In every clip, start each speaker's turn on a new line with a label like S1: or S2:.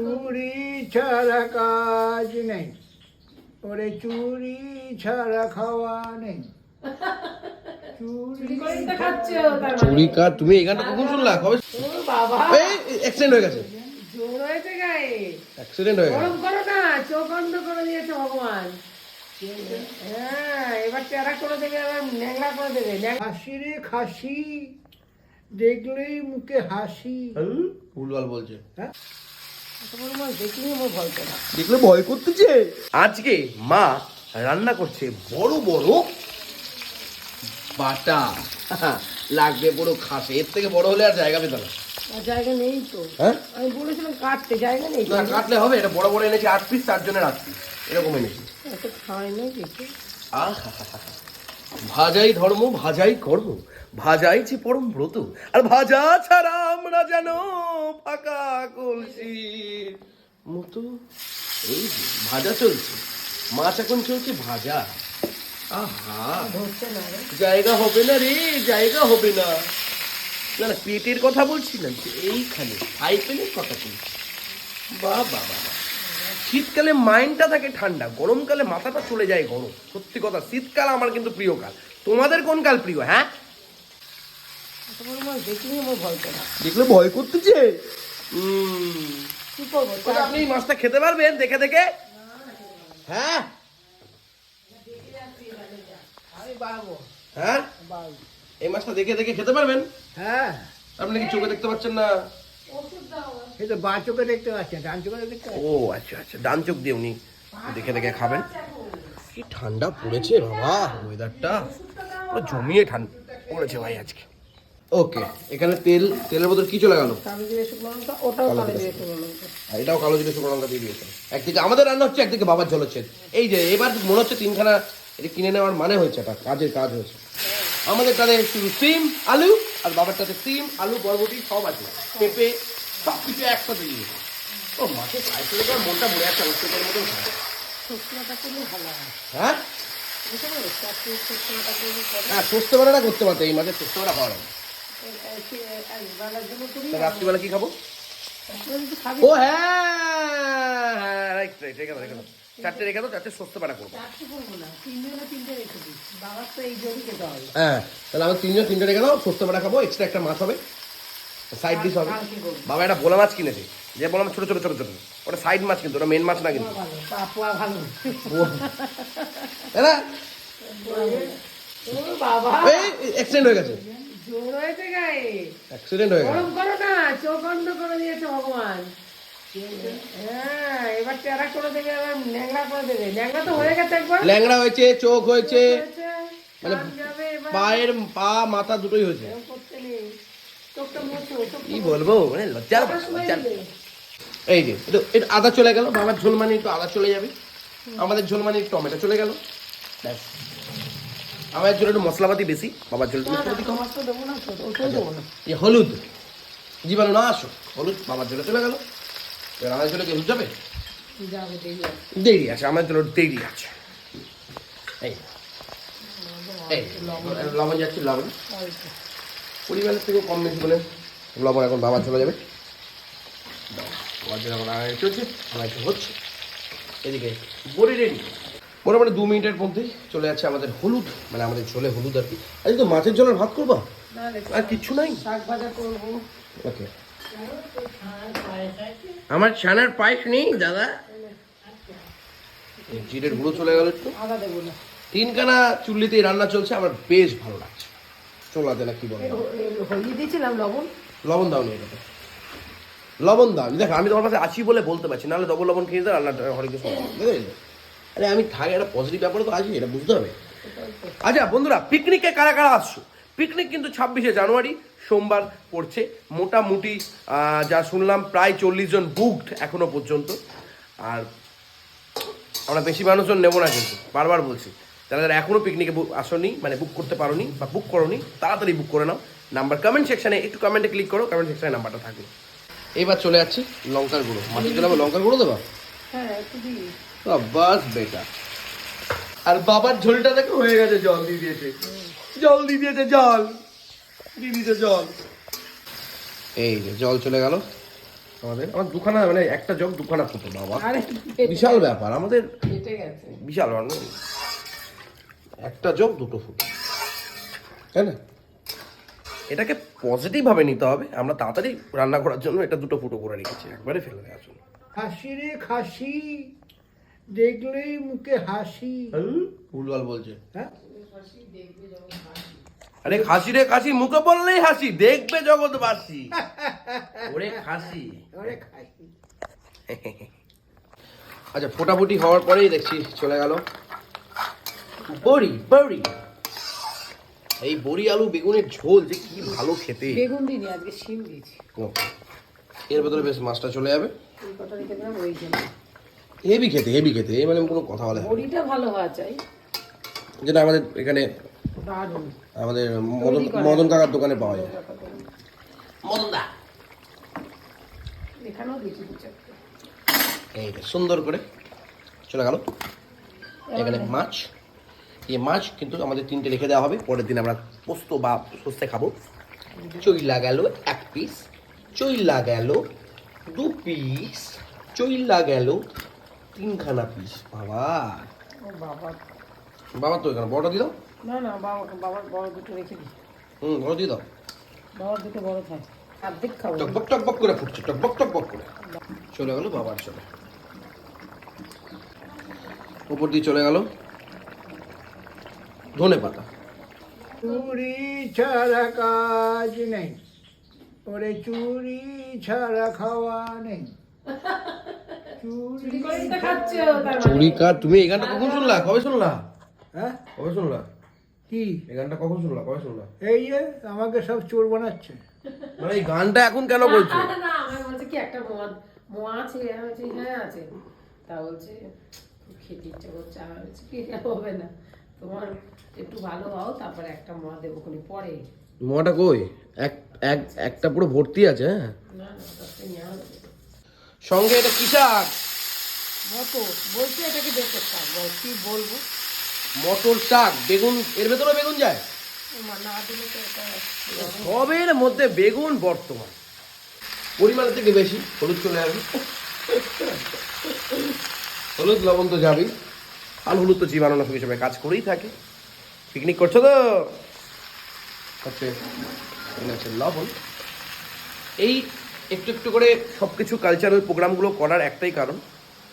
S1: চুরি ছাড়া কাজ নেই। ওরে চুরি ছাড়া খাওয়া নেই। চুরি
S2: কার তুমি এই গানটা কখন শুনলা? কবে
S3: বাবা।
S2: এই অ্যাক্সিডেন্ট হয়ে গেছে। অ্যাক্সিডেন্ট হয়ে
S3: করো না চোখ অন্ধ করে দিয়েছে ভগবান। হ্যাঁ এবার চেহারা করে দেবে এবার ন্যাংলা করে দেবে।
S1: রে খাসি দেখলেই মুখে হাসি।
S2: ভুলভাল বলছে।
S3: তোমার
S2: দেখলে ভয় করতেছে? আজকে মা রান্না করছে বড় বড় বাটা। লাগবে পুরো খাসে। এর থেকে বড় হলে আর জায়গা পেত না।
S3: জায়গা নেই তো।
S2: হ্যাঁ?
S3: আমি বলেছিলাম কাটতে জায়গা নেই
S2: না কাটলে হবে এটা বড় বড় এনেছি আট পিস চার জনের আট পিস এরকম এনেছি।
S3: এত খাই না কিছু
S2: আহা ভাজাই ধর্ম, ভাজাই কর্ম, ভাজাই যে পরম ব্রত। আর ভাজা ছাড়া আমরা যেন ফাঁকা কলসির মতো। এই ভাজা চলছে। মাছ এখন চলছে ভাজা। আহা, জায়গা হবে না রে, জায়গা হবে না। না না, পেটের কথা বলছি না যে এইখানে সাইকেলের কথা বলছি। বাহ বাহ বাহ। শীতকালে মাইন্ডটা থাকে ঠান্ডা গরমকালে মাথাটা চলে যায় গরম। সত্যি কথা শীতকাল আমার কিন্তু প্রিয় কাল। তোমাদের কোন কাল প্রিয় হ্যাঁ? দেখলে ভয় করতেছে? আপনি এই মাছটা খেতে পারবেন দেখে দেখে? হ্যাঁ? হ্যাঁ? এই মাছটা দেখে দেখে খেতে পারবেন?
S1: হ্যাঁ।
S2: আপনি কি চোখে দেখতে পাচ্ছেন না?
S1: সে তো বা চোখে দেখতে পাচ্ছি না, ডান চোখে দেখতে
S2: ও আচ্ছা আচ্ছা ডান চোখ দিয়ে উনি দেখে দেখে খাবেন। কি ঠান্ডা পড়েছে বাবা ওয়েদারটা পুরো জমিয়ে ঠান্ডা পড়েছে ভাই আজকে। ওকে এখানে তেল তেলের মধ্যে কি চলে গেল? এটাও কালো জিরে শুকনো লঙ্কা দিয়ে দিয়েছে। একদিকে আমাদের রান্না হচ্ছে একদিকে বাবার ঝোল হচ্ছে। এই যে এবার মনে হচ্ছে তিনখানা এটা কিনে নেওয়ার মানে হয়েছে এটা কাজের কাজ হয়েছে। আমাদের তাদের শুধু সিম আলু আর বাবার তাতে সিম আলু বরবটি সব আছে। পেঁপে সব কিছু একসাথে দিয়ে। ও ফ্রাই করে দেওয়ার মনটা মরে।
S3: শুকনোটা করলে ভালো হয়।
S2: হ্যাঁ? বেলাটা করতে পারতো এই বেলা খাওয়া রাত্রিবেলা কি খাব? ও হ্যাঁ হ্যাঁ রাইট রাইট রেখে দাও রেখে দাও। চারটে রেখে দাও চারটে করব। হ্যাঁ। তাহলে আমার তিনজন তিনটে রেখে দাও সুস্থ বেলা খাব এক্সট্রা একটা মাছ হবে। সাইড ডিশ হবে? বাবা একটা ভোলা মাছ কিনেছে। যে বললাম ছোট ছোট ছোট ছোট। ওটা সাইড মাছ কিন্তু ওটা মেন মাছ না কিন্তু। অ্যাক্সিডেন্ট হয়ে গেছে।
S3: জোর হয়েছে গায়ে।
S2: অ্যাক্সিডেন্ট হয়ে গেছে।
S3: করো না চোখ অন্ধ করে দিয়েছে ভগবান। হ্যাঁ এবার চেহারা করে দেবে এবার করে দেবে। তো হয়ে গেছে একবার।
S2: ল্যাংড়া হয়েছে চোখ হয়েছে। মানে পায়ের পা মাথা দুটোই হয়েছে।
S3: করতে নেই।
S2: কি বলব? মানে লজ্জার লজ্জার এই যে এটা এটা আদা চলে গেল বাবার ঝোল মানে একটু আদা চলে যাবে। আমাদের ঝোল মানে একটু টমেটো চলে গেল। ব্যাস। আমাদের ঝোল একটু মশলাপাতি বেশি বাবার একটু
S3: না,
S2: মশলাপাতি কম। এই হলুদ। জীবাণু না আসো হলুদ বাবার ঝোলে চলে গেল। এবার আমাদের ঝোলে কি হলুদ যাবে? দেরি আছে। আমাদের ঝোলে দেরি আছে। এই। এই লবণ যাচ্ছে লবণ। পরিমাণের থেকেও কম বেশি বলে লবণ এখন বাবা চলে যাবে। এখন আড়াই চলছে আড়াই হচ্ছে। এদিকে বড়ি রেডি। মোটামুটি দু মিনিটের মধ্যেই চলে যাচ্ছে আমাদের হলুদ মানে আমাদের ঝোলে হলুদ আর কি। আজ তো মাছের ঝোলের ভাত করবা? আর কিচ্ছু নাই?
S3: শাক ভাজা করব।
S2: ওকে। আমার ছানার পায়েস নেই দাদা। জিরের গুঁড়ো চলে গেল একটু। তিনখানা চুল্লিতেই রান্না চলছে আমার বেশ ভালো লাগছে। চোলাতে না কি বলে?
S3: দিয়েছিলাম লবণ।
S2: লবণ দাও নি এটাতে। লবণ দাও দেখো আমি তোমার কাছে আছি বলে বলতে পারছি নাহলে ডবল লবণ খেয়ে দাও রান্নাটা হরে কিছু আরে আমি থাকি একটা পজিটিভ ব্যাপারে তো আছি এটা বুঝতে হবে। আচ্ছা বন্ধুরা পিকনিকে কারা কারা আসছো? পিকনিক কিন্তু ছাব্বিশে জানুয়ারি সোমবার পড়ছে। মোটামুটি আহ, যা শুনলাম প্রায় চল্লিশ জন বুকড এখনও পর্যন্ত। আর আমরা বেশি মানুষজন নেব না কিন্তু বারবার বলছি। যারা যারা এখনও পিকনিকে আসনি মানে বুক করতে পারোনি বা বুক করোনি তাড়াতাড়ি বুক করে নাও। নাম্বার কমেন্ট সেকশানে একটু কমেন্টে ক্লিক করো কমেন্ট সেকশানে নাম্বারটা থাকবে এবার চলে যাচ্ছে লঙ্কার গুঁড়ো। মাটির জন্য আবার লঙ্কার গুঁড়ো দেবা?
S3: হ্যাঁ
S2: বাস বেটা। আর বাবার ঝোলটা দেখো হয়ে গেছে জল দিয়ে দিয়েছে। জল দিয়ে দিয়েছে জল। দিয়ে দিয়েছে জল। এই যে জল চলে গেল। আমাদের আমার দুখানা মানে একটা জগ দুখানা ফুটো বাবা। বিশাল ব্যাপার আমাদের বিশাল মানে একটা জগ দুটো ফুটো তাই না? এটাকে পজিটিভ ভাবে নিতে হবে। আমরা তাড়াতাড়ি রান্না করার জন্য এটা দুটো ফুটো করে রেখেছি। একবারে ফেলে দেওয়ার জন্য।
S1: হাসি রে খাসি দেখলেই মুখে হাসি।
S2: ভুলভাল বলছে।
S1: হ্যাঁ?
S2: আরে খাসি রে খাসি মুখে বললেই হাসি দেখবে জগৎবাসী। ওরে খাসি।
S1: ওরে খাসি।
S2: আচ্ছা ফোটাফুটি হওয়ার পরেই দেখছি চলে গেল। বড়ি বড়ি। এই বড়ি আলু বেগুনের ঝোল যে কি ভালো খেতে।
S3: বেগুন দিনি আজকে শিম দিয়েছি।
S2: ও, এর ভেতরে বেশ মাছটা চলে যাবে। হেভি খেতে হেভি খেতে এই মানে কোনো কথা বলে
S3: বড়িটা ভালো হওয়া চাই।
S2: যেটা আমাদের এখানে আমাদের মদন মদন কাকার দোকানে পাওয়া যায়।
S3: এখানেও দিয়েছি দু চারটে।
S2: এই সুন্দর করে চলে গেল। এখানে মাছ। এই মাছ কিন্তু আমাদের তিনটে রেখে দেওয়া হবে। পরের দিন আমরা পোস্ত বা সস্তে খাব। চইলা গেল এক পিস চইলা গেল দু পিস চইলা গেল তিনখানা পিস বাবা।
S3: বাবা।
S2: তো এখানে বড়টা দাও।
S3: না না বাবা বাবার বড় দুটো রেখে দিই।
S2: হুম বড় দিয়ে দাও।
S3: বাবার দুটো বড় থাক। অর্ধেক খাব।
S2: টকবক টকবক করে ফুটছে টকবক টকবক করে। চলে গেল বাবার চলে। উপর দিয়ে চলে গেল। ধনে পাতা
S1: চুরি ছাড়া কাজ নেই ওরে চুরি ছাড়া খাওয়া নেই। চুরি
S3: মানে।
S2: চুরি কার তুমি এই গানটা কখন শুনলা? কবে শুনলা?
S1: হ্যাঁ?
S2: কবে শুনলা?
S1: কি?
S2: এই গানটা কখন শুনলা? কবে শুনলা?
S1: এই যে আমাকে সব চোর বানাচ্ছে।
S2: মানে এই গানটা এখন কেন বলছো?
S3: না, আমি বলছি কি একটা মদ মোয়া আছে আমি বলছি হ্যাঁ আছে। তা বলছে খেতে ইচ্ছা করছে আমি বলছি কি হবে না। তোমার একটু ভালো হও তারপরে একটা মদ দেবো কোনো পরে।
S2: মোয়াটা কই? এক এক একটা পুরো ভর্তি আছে হ্যাঁ?
S3: না না তাতে নেওয়া হবে
S2: সঙ্গে এটা কি শাক?
S3: মতো বলছি এটাকে দেখতে থাক বল কি বলব।
S2: মটর শাক বেগুন এর ভেতরে বেগুন যায়?
S3: তোমার না দিলে তো এটা
S2: সবের মধ্যে বেগুন বর্তমান। পরিমাণের থেকে বেশি হলুদ চলে আসবে। হলুদ লবণ তো যাবেই। আর হলুদ তো জীবাণুনাশক হিসেবে কাজ করেই থাকে। পিকনিক করছ তো? হচ্ছে হচ্ছে লবণ। এই একটু একটু করে সব কিছু কালচারাল প্রোগ্রামগুলো করার একটাই কারণ।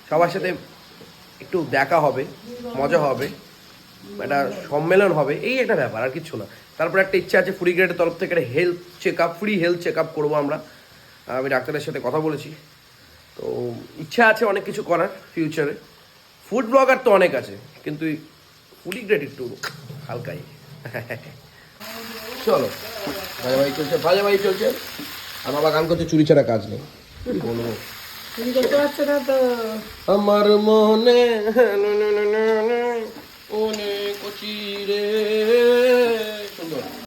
S2: সবার সাথে একটু দেখা হবে, মজা হবে, একটা সম্মেলন হবে, এই একটা ব্যাপার, আর কিছু না। তারপর একটা ইচ্ছা আছে ফ্রি গ্রেডের তরফ থেকে একটা health check up free health check up করব আমরা। আমি ডাক্তারের সাথে কথা বলেছি। তো ইচ্ছা আছে অনেক কিছু করার ফিউচারে ফুড ব্লগার তো অনেক আছে কিন্তু ফুলি গ্রেড একটু হালকাই। চলো। ভাজা ভাই চলছে ভাজা ভাই চলছে। আর বাবা গান করছে চুরি ছাড়া কাজ নেই। বলব?
S3: করতে না
S2: আমার মনে অনেক কচি রে।